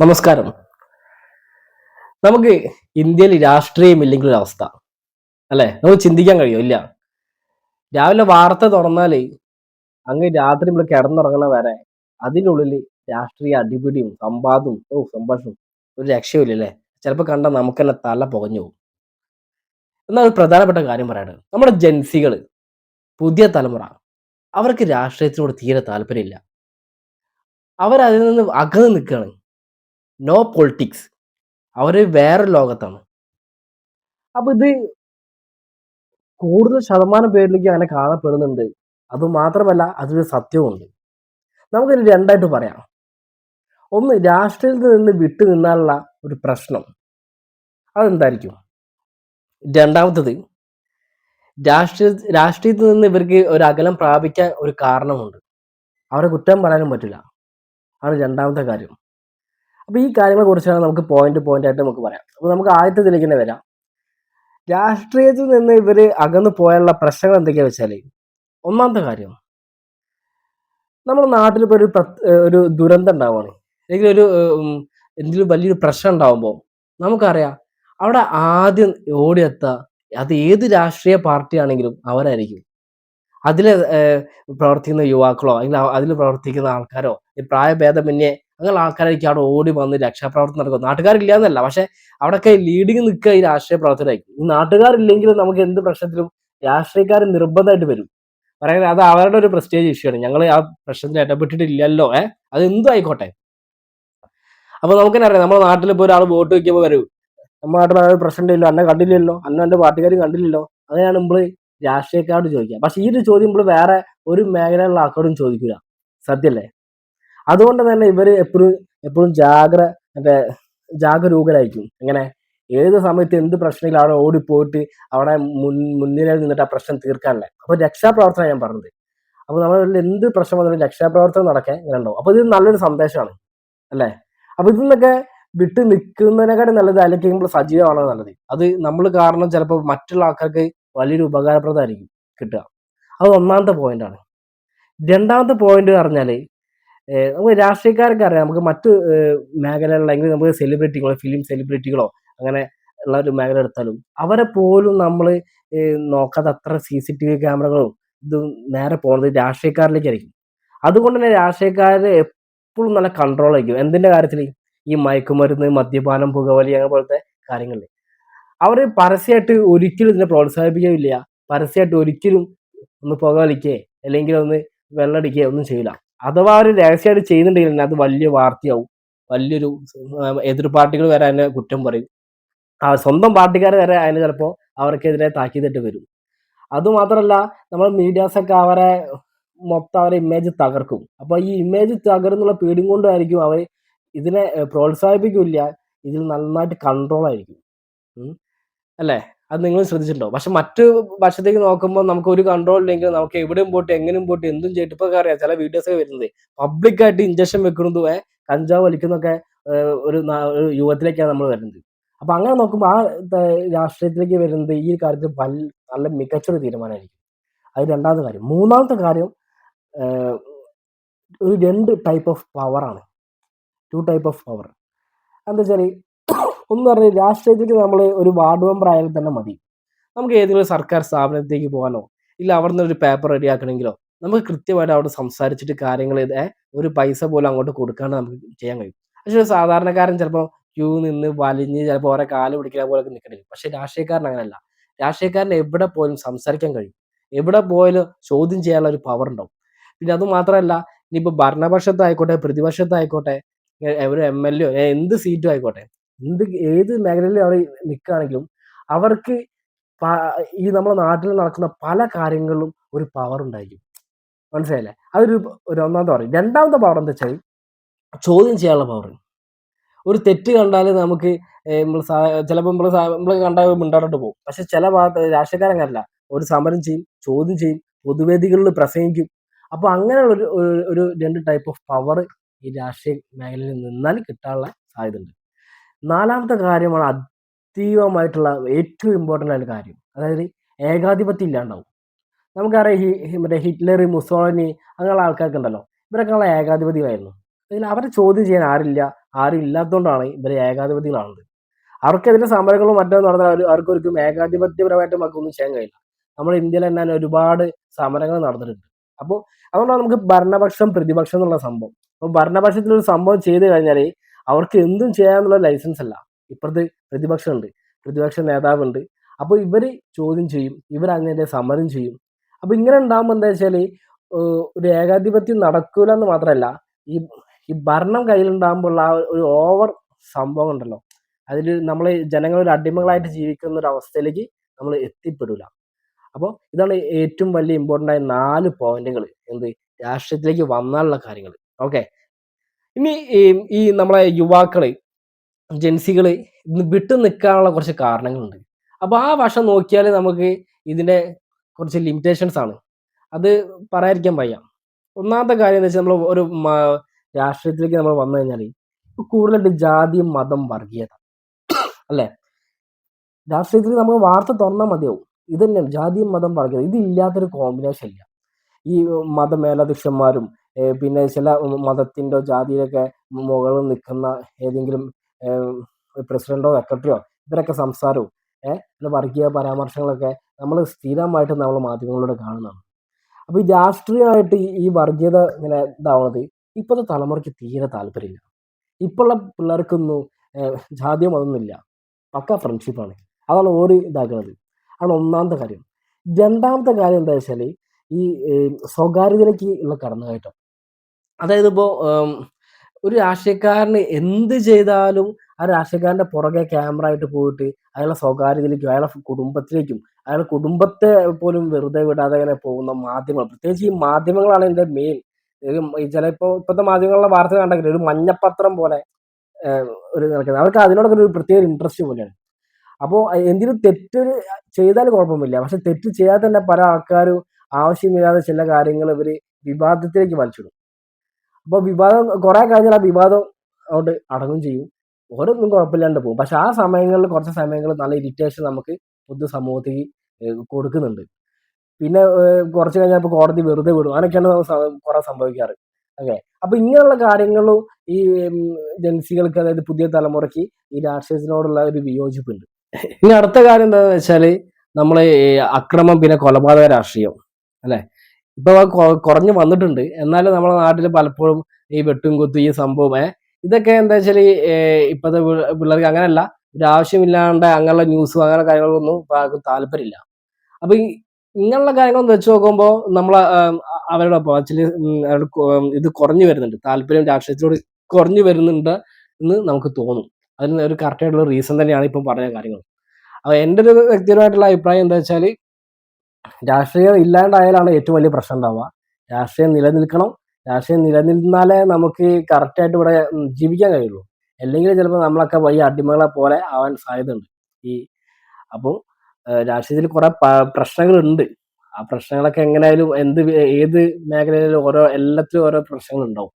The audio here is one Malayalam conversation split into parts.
നമസ്കാരം. നമുക്ക് ഇന്ത്യയിൽ രാഷ്ട്രീയം ഇല്ലെങ്കിൽ ഒരു അവസ്ഥ. അല്ലെ? നമുക്ക് ചിന്തിക്കാൻ കഴിയും. ഇല്ല. രാവിലെ വാർത്ത തുറന്നാൽ അങ്ങ് രാത്രി നമ്മൾ കിടന്നുറങ്ങണ വരെ അതിനുള്ളിൽ രാഷ്ട്രീയ അടിപിടിയും സമ്പാദും ഓ സംഭാഷണവും ഒരു രക്ഷയുമില്ല അല്ലേ? ചിലപ്പോൾ കണ്ട നമുക്ക് തന്നെ തല പുകഞ്ഞു പോകും. എന്നാൽ ഒരു പ്രധാനപ്പെട്ട കാര്യം പറയാണ് നമ്മുടെ ജൻസികൾ പുതിയ തലമുറ അവർക്ക് രാഷ്ട്രീയത്തിനോട് തീരെ താല്പര്യമില്ല. അവരതിൽ നിന്ന് അകന്ന് നിൽക്കുകയാണ്. നോ പൊളിറ്റിക്സ് അവർ വേറെ ലോകത്താണ്. അപ്പൊ ഇത് കൂടുതൽ ശതമാനം പേരിലേക്ക് അങ്ങനെ കാണപ്പെടുന്നുണ്ട്. അത് മാത്രമല്ല അതൊരു സത്യവുമുണ്ട്. നമുക്കിത് രണ്ടായിട്ട് പറയാം. ഒന്ന് രാഷ്ട്രീയത്തിൽ നിന്ന് വിട്ടു നിന്നാലുള്ള ഒരു പ്രശ്നം. അതെന്തായിരിക്കും? രണ്ടാമത്തത് രാഷ്ട്രീയ രാഷ്ട്രീയത്തിൽ നിന്ന് ഇവർക്ക് ഒരു അകലം പ്രാപിക്കാൻ ഒരു കാരണമുണ്ട്. അവരെ കുറ്റം പറയാനും പറ്റില്ല. ആണ് രണ്ടാമത്തെ കാര്യം. അപ്പൊ ഈ കാര്യങ്ങളെ കുറിച്ചാണ് നമുക്ക് പോയിന്റ് പോയിന്റ് ആയിട്ട് നമുക്ക് പറയാം. അപ്പൊ നമുക്ക് ആദ്യത്തെ തന്നെ വരാം. രാഷ്ട്രീയത്തിൽ നിന്ന് ഇവർ അകന്നു പോയാലുള്ള പ്രശ്നങ്ങൾ എന്തൊക്കെയാ വെച്ചാൽ ഒന്നാമത്തെ കാര്യം നമ്മുടെ നാട്ടിൽ ഒരു ഒരു ദുരന്തം ഉണ്ടാവുകയാണ്. അല്ലെങ്കിൽ ഒരു എന്തെങ്കിലും വലിയൊരു പ്രശ്നം ഉണ്ടാവുമ്പോൾ നമുക്കറിയാം അവിടെ ആദ്യം ഓടിയെത്തുക അത് ഏത് രാഷ്ട്രീയ പാർട്ടിയാണെങ്കിലും അവരായിരിക്കും. അതിൽ പ്രവർത്തിക്കുന്ന യുവാക്കളോ അല്ലെങ്കിൽ അതിൽ പ്രവർത്തിക്കുന്ന ആൾക്കാരോ പ്രായഭേദമന്യേ അങ്ങനെ ആൾക്കാരായിരിക്കും അവിടെ ഓടി വന്ന് രക്ഷാപ്രവർത്തനം നടക്കും നാട്ടുകാരില്ല എന്നല്ല പക്ഷെ അവിടെയൊക്കെ ലീഡിങ് നിൽക്കുക ഈ രാഷ്ട്രീയ പ്രവർത്തനമായിരിക്കും ഈ നാട്ടുകാരില്ലെങ്കിലും നമുക്ക് എന്ത് പ്രശ്നത്തിലും രാഷ്ട്രീയക്കാർ നിർബന്ധമായിട്ട് വരും. പറയുന്നത് അത് അവരുടെ ഒരു പ്രസ്റ്റേജ് ഇഷ്യൂ ആണ്. ഞങ്ങൾ ആ പ്രശ്നത്തിൽ ഇടപെട്ടിട്ടില്ലല്ലോ ഏ? അത് എന്തും ആയിക്കോട്ടെ. അപ്പൊ നമുക്ക് തന്നെ അറിയാം നമ്മുടെ നാട്ടിൽ ഇപ്പോൾ ഒരാൾ വോട്ട് വെക്കുമ്പോൾ വരൂ. നമ്മുടെ നാട്ടിൽ ഒരു പ്രശ്നം ഇല്ലല്ലോ അന്നെ കണ്ടില്ലല്ലോ അന്ന എന്റെ പാർട്ടിക്കാരും കണ്ടില്ലല്ലോ. അങ്ങനെയാണ് നമ്മൾ രാഷ്ട്രീയക്കാരോട് ചോദിക്കുക. പക്ഷെ ഈ ഒരു ചോദ്യം നമ്മൾ വേറെ ഒരു മേഖലയിലുള്ള ആൾക്കാരോടും ചോദിക്കില്ല സത്യല്ലേ? അതുകൊണ്ട് തന്നെ ഇവർ എപ്പോഴും എപ്പോഴും ജാഗ്ര മറ്റേ ജാഗരൂകരായിരിക്കും. എങ്ങനെ? ഏത് സമയത്ത് എന്ത് പ്രശ്നങ്ങളും അവിടെ ഓടിപ്പോയിട്ട് അവിടെ മുൻ മുൻനിരയിൽ നിന്നിട്ട് ആ പ്രശ്നം തീർക്കാനല്ലേ. അപ്പൊ രക്ഷാപ്രവർത്തനം ഞാൻ പറഞ്ഞത്. അപ്പൊ നമ്മുടെ എന്ത് പ്രശ്നം വന്നാലും രക്ഷാപ്രവർത്തനം നടക്കാൻ ഇങ്ങനെ ഉണ്ടാവും. അപ്പൊ ഇത് നല്ലൊരു സന്ദേശമാണ്. അല്ലേ? അപ്പൊ ഇതിൽ നിന്നൊക്കെ വിട്ട് നിൽക്കുന്നതിനെക്കാട്ടും നല്ലത് അല്ലെങ്കിൽ സജീവമാണോ നല്ലത്? അത് നമ്മൾ കാരണം ചിലപ്പോൾ മറ്റുള്ള ആൾക്കാർക്ക് വലിയൊരു ഉപകാരപ്രദമായിരിക്കും കിട്ടുക. അത് ഒന്നാമത്തെ പോയിന്റാണ് രണ്ടാമത്തെ പോയിന്റ് പറഞ്ഞാൽ ഏഹ് നമുക്ക് രാഷ്ട്രീയക്കാരൊക്കെ അറിയാം. നമുക്ക് മറ്റ് മേഖലകളിലെങ്കിൽ നമുക്ക് സെലിബ്രിറ്റികളോ ഫിലിം സെലിബ്രിറ്റികളോ അങ്ങനെ ഉള്ള ഒരു മേഖല എടുത്താലും അവരെ പോലും നമ്മൾ നോക്കാതെ അത്ര സി സി ടി വി ക്യാമറകളും ഇതും നേരെ പോകുന്നത് രാഷ്ട്രീയക്കാരിലേക്കായിരിക്കും. അതുകൊണ്ട് തന്നെ രാഷ്ട്രീയക്കാർ എപ്പോഴും നല്ല കൺട്രോൾ ആയിരിക്കും. എന്തിന്റെ കാര്യത്തിൽ ഈ മയക്കുമരുന്ന് മദ്യപാനം പുകവലി അങ്ങനെ പോലത്തെ കാര്യങ്ങളിൽ അവർ പരസ്യമായിട്ട് ഒരിക്കലും ഇതിനെ പ്രോത്സാഹിപ്പിക്കുകയില്ല. പരസ്യമായിട്ട് ഒരിക്കലും ഒന്ന് പുകവലിക്കേ അല്ലെങ്കിൽ ഒന്ന് വെള്ളടിക്കുകയോ ഒന്നും ചെയ്യില്ല. അഥവാ അവർ രഹസ്യമായിട്ട് ചെയ്യുന്നുണ്ടെങ്കിൽ തന്നെ അത് വലിയ വാർത്തയാവും. വലിയൊരു എതിർ പാർട്ടികൾ വരെ അതിനെ കുറ്റം പറയും. ആ സ്വന്തം പാർട്ടിക്കാർ വരെ അതിന് ചിലപ്പോൾ അവർക്കെതിരെ താക്കീതിട്ട് വരും. അതുമാത്രമല്ല നമ്മൾ മീഡിയാസൊക്കെ അവരെ മൊത്തം അവരെ ഇമേജ് തകർക്കും. അപ്പോൾ ഈ ഇമേജ് തകർന്നുള്ള പേടിയും കൊണ്ടായിരിക്കും അവർ ഇതിനെ പ്രോത്സാഹിപ്പിക്കില്ല. ഇതിൽ നന്നായിട്ട് കൺട്രോൾ ആയിരിക്കും. അല്ലേ? അത് നിങ്ങൾ ശ്രദ്ധിച്ചിട്ടുണ്ടോ? പക്ഷെ മറ്റു വശത്തേക്ക് നോക്കുമ്പോൾ നമുക്ക് ഒരു കൺട്രോൾ ഇല്ലെങ്കിൽ നമുക്ക് എവിടെയും പോട്ട് എങ്ങനെയും പോട്ട് എന്തും ചെയ്തിട്ട് ഇപ്പൊ അറിയാം ചില വീഡിയോസ് ഒക്കെ വരുന്നത്. പബ്ലിക്കായിട്ട് ഇഞ്ചക്ഷൻ വെക്കുന്നതും കഞ്ചാവ് വലിക്കുന്നൊക്കെ ഒരു യുവത്തിലേക്കാണ് നമ്മൾ വരുന്നത്. അപ്പൊ അങ്ങനെ നോക്കുമ്പോൾ ആ രാഷ്ട്രീയത്തിലേക്ക് വരുന്നത് ഈ കാര്യത്തിൽ നല്ല മികച്ചൊരു തീരുമാനമായിരിക്കും. അത് രണ്ടാമത്തെ കാര്യം. മൂന്നാമത്തെ കാര്യം ഒരു രണ്ട് ടൈപ്പ് ഓഫ് പവറാണ് ടു ടൈപ്പ് ഓഫ് പവർ എന്താ വെച്ചാൽ ഒന്ന് പറഞ്ഞ് രാഷ്ട്രീയത്തിലേക്ക് നമ്മൾ ഒരു വാർഡ് മെമ്പർ ആയാലും തന്നെ മതി. നമുക്ക് ഏതെങ്കിലും സർക്കാർ സ്ഥാപനത്തിലേക്ക് പോകാനോ ഇല്ല അവിടെ നിന്ന് ഒരു പേപ്പർ റെഡിയാക്കണമെങ്കിലോ നമുക്ക് കൃത്യമായിട്ട് അവിടെ സംസാരിച്ചിട്ട് കാര്യങ്ങൾ ഒരു പൈസ പോലും അങ്ങോട്ട് കൊടുക്കാണ്ട് നമുക്ക് ചെയ്യാൻ കഴിയും. പക്ഷേ സാധാരണക്കാരൻ ചിലപ്പോൾ ക്യൂ നിന്ന് വലിഞ്ഞ് ചിലപ്പോൾ ഓരോ കാൽ പിടിക്കുന്ന പോലൊക്കെ നിൽക്കണമെങ്കിൽ പക്ഷെ രാഷ്ട്രീയക്കാരൻ അങ്ങനെയല്ല രാഷ്ട്രീയക്കാരന് എവിടെ പോലും സംസാരിക്കാൻ കഴിയും. എവിടെ പോയാലും ചോദ്യം ചെയ്യാനുള്ള ഒരു പവർ ഉണ്ടാവും. പിന്നെ അത് മാത്രമല്ല ഇനിയിപ്പോൾ ഭരണപക്ഷത്തായിക്കോട്ടെ പ്രതിപക്ഷത്തായിക്കോട്ടെ ഒരു എം എൽ എ എന്ത് സീറ്റും ആയിക്കോട്ടെ എന്ത് ഏത് മേഖലയിൽ അവർ നിൽക്കുകയാണെങ്കിലും അവർക്ക് ഈ നമ്മുടെ നാട്ടിൽ നടക്കുന്ന പല കാര്യങ്ങളിലും ഒരു പവർ ഉണ്ടായിരിക്കും. മനസ്സിലായില്ലേ? അതൊരു ഒരു ഒന്നാമത്തെ പവർ രണ്ടാമത്തെ പവർ എന്താ വെച്ചാൽ ചോദ്യം ചെയ്യാനുള്ള പവർ ഒരു തെറ്റ് കണ്ടാൽ നമുക്ക് നമ്മൾ ചിലപ്പോൾ നമ്മൾ നമ്മൾ കണ്ടാൽ മിണ്ടാടോട്ട് പോകും. പക്ഷെ ചില ഭാഗത്ത് രാഷ്ട്രീയക്കാരങ്ങനല്ല. ഒരു സമരം ചെയ്യും ചോദ്യം ചെയ്യും പൊതുവേദികളിൽ പ്രസംഗിക്കും. അപ്പൊ അങ്ങനെയുള്ള ഒരു ഒരു- രണ്ട് ടൈപ്പ് ഓഫ് പവർ ഈ രാഷ്ട്രീയ മേഖലയിൽ നിന്നാൽ കിട്ടാനുള്ള സാധ്യത ഉണ്ട് നാലാമത്തെ കാര്യമാണ് അതീവമായിട്ടുള്ള ഏറ്റവും ഇമ്പോർട്ടന്റ് ആയ കാര്യം. അതായത് ഏകാധിപത്യം ഇല്ലാണ്ടാവും. നമുക്കറിയാം ഹി മറ്റേ ഹിറ്റ്ലർ മുസോളിനി അങ്ങനെയുള്ള ആൾക്കാർക്ക് ഉണ്ടല്ലോ ഇവരൊക്കെ ഉള്ള ഏകാധിപത്യമായിരുന്നു. അതിൽ അവരെ ചോദ്യം ചെയ്യാൻ ആരില്ല ആരും ഇല്ലാത്തതുകൊണ്ടാണ് ഇവർ ഏകാധിപതികളാണത് അവർക്കെതിരെ സമരങ്ങളും മറ്റോ നടന്നാൽ അവർ അവർക്ക് ഒരിക്കലും ഏകാധിപത്യപരമായിട്ട് നമുക്കൊന്നും ചെയ്യാൻ കഴിയില്ല. നമ്മുടെ ഇന്ത്യയിൽ തന്നെ ഒരുപാട് സമരങ്ങൾ നടന്നിട്ടുണ്ട്. അപ്പോൾ അതുകൊണ്ടാണ് നമുക്ക് ഭരണപക്ഷം പ്രതിപക്ഷം എന്നുള്ള സംഭവം. അപ്പോൾ ഭരണപക്ഷത്തിൽ ഒരു സംഭവം ചെയ്തു കഴിഞ്ഞാൽ അവർക്ക് എന്തും ചെയ്യാനുള്ള ലൈസൻസ് അല്ല. ഇപ്പുറത്ത് പ്രതിപക്ഷമുണ്ട് പ്രതിപക്ഷ നേതാവുണ്ട്. അപ്പോൾ ഇവർ ചോദ്യം ചെയ്യും ഇവർ അങ്ങനെ സമരം ചെയ്യും. അപ്പോൾ ഇങ്ങനെ ഉണ്ടാകുമ്പോൾ എന്താ വെച്ചാൽ ഒരു ഏകാധിപത്യം നടക്കൂല എന്ന് മാത്രമല്ല ഈ ഈ ഭരണം കയ്യിലുണ്ടാകുമ്പോൾ ആ ഒരു ഓവർ സംഭവം ഉണ്ടല്ലോ. അതിൽ നമ്മൾ ജനങ്ങൾ ഒരു അടിമകളായിട്ട് ജീവിക്കുന്ന ഒരു അവസ്ഥയിലേക്ക് നമ്മൾ എത്തിപ്പെടില്ല അപ്പോൾ ഇതാണ് ഏറ്റവും വലിയ ഇമ്പോർട്ടന്റ് ആയ നാല് പോയിന്റുകൾ എന്ത്? രാഷ്ട്രീയത്തിലേക്ക് വന്നാലുള്ള കാര്യങ്ങൾ ഓക്കെ? ഇനി ഈ നമ്മളെ യുവാക്കൾ ജെൻസികൾ വിട്ടു നിൽക്കാനുള്ള കുറച്ച് കാരണങ്ങളുണ്ട്. അപ്പൊ ആ വശം നോക്കിയാൽ നമുക്ക് ഇതിന്റെ കുറച്ച് ലിമിറ്റേഷൻസ് ആണ്. അത് പറയാതിരിക്കാൻ വയ്യ. ഒന്നാമത്തെ കാര്യം എന്ന് വെച്ചാൽ നമ്മൾ ഒരു രാഷ്ട്രീയത്തിലേക്ക് നമ്മൾ വന്നു കഴിഞ്ഞാൽ കൂടുതലായിട്ട് ജാതിയും മതം വർഗീയത. അല്ലെ? രാഷ്ട്രീയത്തിൽ നമുക്ക് വാർത്ത തുറന്നാൽ മതിയാവും. ഇത് തന്നെയാണ്. ജാതിയും മതം വർഗീയത. ഇതില്ലാത്തൊരു കോമ്പിനേഷൻ ഇല്ല. ഈ മതമേലധ്യക്ഷന്മാരും പിന്നെ ചില മതത്തിന്റെ ജാതിയിലൊക്കെ മുകളിൽ നിൽക്കുന്ന ഏതെങ്കിലും പ്രസിഡന്റോ സെക്രട്ടറിയോ ഇവരൊക്കെ സംസാരവും ഏഹ് വർഗീയ പരാമർശങ്ങളൊക്കെ നമ്മൾ സ്ഥിരമായിട്ട് നമ്മൾ മാധ്യമങ്ങളിലൂടെ കാണുന്നതാണ്. അപ്പോൾ ഈ രാഷ്ട്രീയമായിട്ട് ഈ വർഗീയത ഇങ്ങനെ ഇതാവുന്നത് ഇപ്പോഴത്തെ തലമുറയ്ക്ക് തീരെ താല്പര്യമില്ല. ഇപ്പോഴുള്ള പിള്ളേർക്കൊന്നും ജാതിയോ മതമൊന്നുമില്ല. പക്ക ഫ്രണ്ട്ഷിപ്പാണ്. അതാണ് ഓര് ഇതാക്കുന്നത് അതാണ് ഒന്നാമത്തെ കാര്യം. രണ്ടാമത്തെ കാര്യം എന്താ വെച്ചാൽ ഈ സ്വകാര്യതയിലേക്ക് ഉള്ള കടന്നുകയറ്റം. അതായത് ഇപ്പോൾ ഒരു രാഷ്ട്രീയക്കാരന് എന്ത് ചെയ്താലും ആ രാഷ്ട്രീയക്കാരന്റെ പുറകെ ക്യാമറ ആയിട്ട് പോയിട്ട് അയാളെ സ്വകാര്യതയിലേക്കും അയാളെ കുടുംബത്തിലേക്കും അയാളുടെ കുടുംബത്തെ പോലും വെറുതെ വിടാതെ ഇങ്ങനെ പോകുന്ന മാധ്യമങ്ങൾ. പ്രത്യേകിച്ച് ഈ മാധ്യമങ്ങളാണ് എന്റെ മെയിൻ ചിലപ്പോ ഇപ്പോഴത്തെ മാധ്യമങ്ങളുടെ വാർത്ത കണ്ടെങ്കിൽ ഒരു മഞ്ഞപ്പത്രം പോലെ ഒരു നടക്കുന്നത്. അവർക്ക് അതിനോടൊക്കെ ഒരു പ്രത്യേക ഇൻട്രസ്റ്റ് പോലെയാണ്. അപ്പോൾ എന്തിനും തെറ്റ് ചെയ്താൽ കുഴപ്പമില്ല പക്ഷെ തെറ്റ് ചെയ്യാതെ തന്നെ പല ആൾക്കാരും ആവശ്യമില്ലാതെ ചില കാര്യങ്ങൾ ഇവർ വിവാദത്തിലേക്ക് വലിച്ചിടും. അപ്പോൾ വിവാദം കുറെ കഴിഞ്ഞാൽ ആ വിവാദം അതുകൊണ്ട് അടങ്ങും ചെയ്യും. ഓരോന്നും കുഴപ്പമില്ലാണ്ട് പോകും. പക്ഷെ ആ സമയങ്ങളിൽ കുറച്ച് സമയങ്ങളിൽ നല്ല ഇരിറ്റേഷൻ നമുക്ക് പൊതു സമൂഹത്തിൽ കൊടുക്കുന്നുണ്ട്. പിന്നെ കുറച്ച് കഴിഞ്ഞാൽ ഇപ്പോൾ കോടതി വെറുതെ വിടും. അങ്ങനെയൊക്കെയാണ് കുറേ കുറെ സംഭവിക്കാറ്. ഓക്കെ? അപ്പൊ ഇങ്ങനെയുള്ള കാര്യങ്ങളും ഈ ജൻസികൾക്ക് അതായത് പുതിയ തലമുറയ്ക്ക് ഈ രാഷ്ട്രീയത്തിനോടുള്ള ഒരു വിയോജിപ്പുണ്ട്. ഇനി അടുത്ത കാര്യം എന്താണെന്ന് വെച്ചാൽ നമ്മൾ അക്രമം പിന്നെ കൊലപാതക രാഷ്ട്രീയം. അല്ലെ? ഇപ്പൊ കുറഞ്ഞു വന്നിട്ടുണ്ട്. എന്നാലും നമ്മുടെ നാട്ടിൽ പലപ്പോഴും ഈ വെട്ടും കുത്തും ഈ സംഭവം ഇതൊക്കെ എന്താ വെച്ചാൽ ഇപ്പോഴത്തെ പിള്ളേർക്ക് അങ്ങനെയല്ല ഒരു ആവശ്യമില്ലാണ്ട് അങ്ങനെയുള്ള ന്യൂസും അങ്ങനെ കാര്യങ്ങളൊന്നും ഇപ്പൊ ആർക്കും താല്പര്യമില്ല. അപ്പൊ ഇങ്ങനെയുള്ള കാര്യങ്ങളൊന്നും വെച്ച് നോക്കുമ്പോൾ നമ്മൾ അവരുടെ ഒപ്പം ആക്ച്വലി ഇത് കുറഞ്ഞു വരുന്നുണ്ട്. താല്പര്യം രാഷ്ട്രീയത്തിനോട് കുറഞ്ഞു വരുന്നുണ്ട് എന്ന് നമുക്ക് തോന്നും. അതിന് ഒരു കറക്റ്റ് ആയിട്ടുള്ള റീസൺ തന്നെയാണ് ഇപ്പം പറഞ്ഞ കാര്യങ്ങൾ അപ്പൊ എന്റെ ഒരു വ്യക്തിപരമായിട്ടുള്ള അഭിപ്രായം എന്താ വെച്ചാൽ രാഷ്ട്രീയം ഇല്ലാണ്ടായാലാണ് ഏറ്റവും വലിയ പ്രശ്നം ഉണ്ടാവുക. രാഷ്ട്രീയം നിലനിൽക്കണം. രാഷ്ട്രീയം നിലനിന്നാലേ നമുക്ക് കറക്റ്റായിട്ട് ഇവിടെ ജീവിക്കാൻ കഴിയുള്ളൂ. അല്ലെങ്കിൽ ചിലപ്പോൾ നമ്മളൊക്കെ വലിയ അടിമകളെ പോലെ ആവാൻ സാധ്യതയുണ്ട്. ഈ അപ്പോൾ രാഷ്ട്രീയത്തിൽ കുറെ പ്രശ്നങ്ങളുണ്ട്. ആ പ്രശ്നങ്ങളൊക്കെ എങ്ങനെയായാലും എന്ത് ഏത് മേഖലയിലും ഓരോ എല്ലാത്തിലും ഓരോ പ്രശ്നങ്ങളുണ്ടാവും.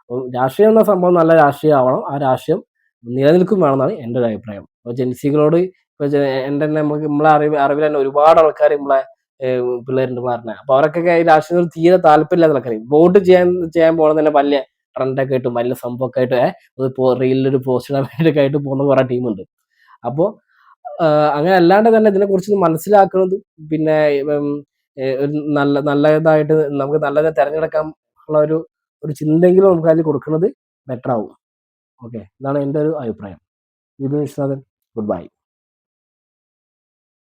അപ്പോൾ രാഷ്ട്രീയം എന്ന സംഭവം നല്ല രാഷ്ട്രീയം ആവണം. ആ രാഷ്ട്രീയം നിലനിൽക്കും വേണമെന്നാണ് എന്റെ ഒരു അഭിപ്രായം. അപ്പോൾ ജെൻസികളോട് ഇപ്പോൾ എന്റെ തന്നെ നമുക്ക് നമ്മളെ അറിവ് അറിവിൽ തന്നെ ഒരുപാട് ആൾക്കാർ നമ്മളെ പിള്ളേരുണ്ട് പറഞ്ഞത് അപ്പൊ അവരൊക്കെ ഈ രാഷ്ട്രീയത്തിൽ തീരെ താല്പര്യമില്ല എന്നൊക്കെ വോട്ട് ചെയ്യാൻ ചെയ്യാൻ പോകണം തന്നെ വലിയ ട്രെൻഡൊക്കെ ആയിട്ടും വലിയ സംഭവമൊക്കെ ആയിട്ട് ഒരു റീലിലൊരു പോസ്റ്റ് ഇടാൻ വേണ്ടിയൊക്കെ ആയിട്ട് പോകുന്ന കുറെ ടീമുണ്ട് അപ്പോൾ അങ്ങനെ അല്ലാണ്ട് തന്നെ ഇതിനെ കുറിച്ച് മനസ്സിലാക്കുന്നത് പിന്നെ നല്ല നല്ലതായിട്ട് നമുക്ക് നല്ലത് തിരഞ്ഞെടുക്കാൻ ഉള്ള ഒരു ഒരു ചിന്തയെങ്കിലും നമുക്ക് അതിൽ കൊടുക്കുന്നത് ബെറ്റർ ആവും. ഓക്കെ ഇതാണ് എന്റെ ഒരു അഭിപ്രായം. Vipin Viswanathan good bye